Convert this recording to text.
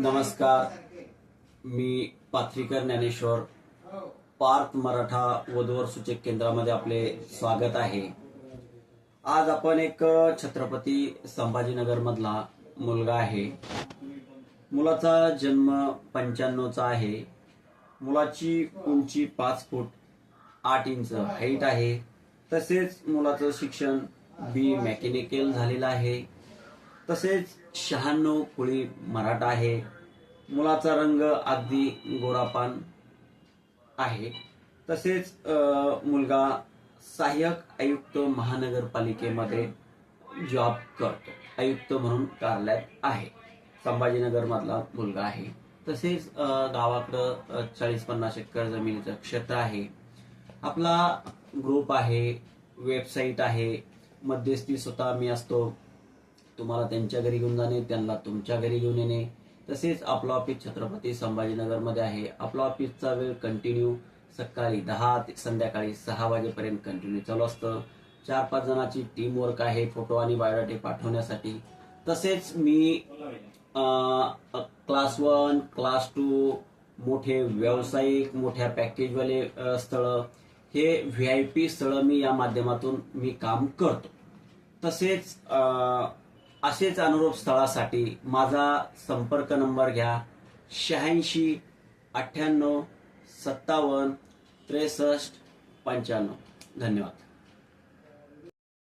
नमस्कार. मी पात्रीकर ज्ञानेश्वर पार्थ मराठा वधूवर सूचक केंद्रामध्ये आपले स्वागत आहे. आज आपण एक छत्रपती संभाजीनगर मधला मुलगा आहे. मुलाचा जन्म पंच्याण्णवचा आहे. मुलाची उंची पाच फूट आठ इंच हाईट आहे. तसेच मुलाचं शिक्षण बी मेकॅनिकल झालेलं आहे. तसेच शहाण्णव कुळी मराठा आहे. मुलाचा रंग अगदी गोरापान आहे. तसेच मुलगा सहाय्यक आयुक्त महानगरपालिकेमध्ये जॉब करतो. आयुक्त म्हणून कार्यालयात आहे. संभाजीनगरमधला मुलगा आहे. तसेच गावाकडं चाळीस पन्नास एकर जमिनीचं क्षेत्र आहे. आपला ग्रुप आहे वेबसाईट आहे. मध्यस्थी स्वतः मी असतो. तुम्हाला त्यांच्या घरी घेऊन जाणे त्यांना तुमच्या घरी घेऊन येणे. तसेच आपलं ऑफिस छत्रपती संभाजीनगरमध्ये आहे. आपला ऑफिसचा वेळ कंटिन्यू सकाळी दहा ते संध्याकाळी सहा वाजेपर्यंत कंटिन्यू चालू असतं. चार पाच जणांची टीम वर्क आहे फोटो आणि बायोडाटे पाठवण्यासाठी. तसेच मी क्लास वन क्लास टू मोठे व्यावसायिक मोठ्या पॅकेजवाले स्थळं हे व्ही आय पी स्थळं मी या माध्यमातून मी काम करतो. तसेच असेच अनुरूप स्थळासाठी माझा संपर्क नंबर घ्या. शहाऐंशी अठ्ठ्याण्णव सत्तावन्न त्रेसष्ट पंच्याण्णव. धन्यवाद.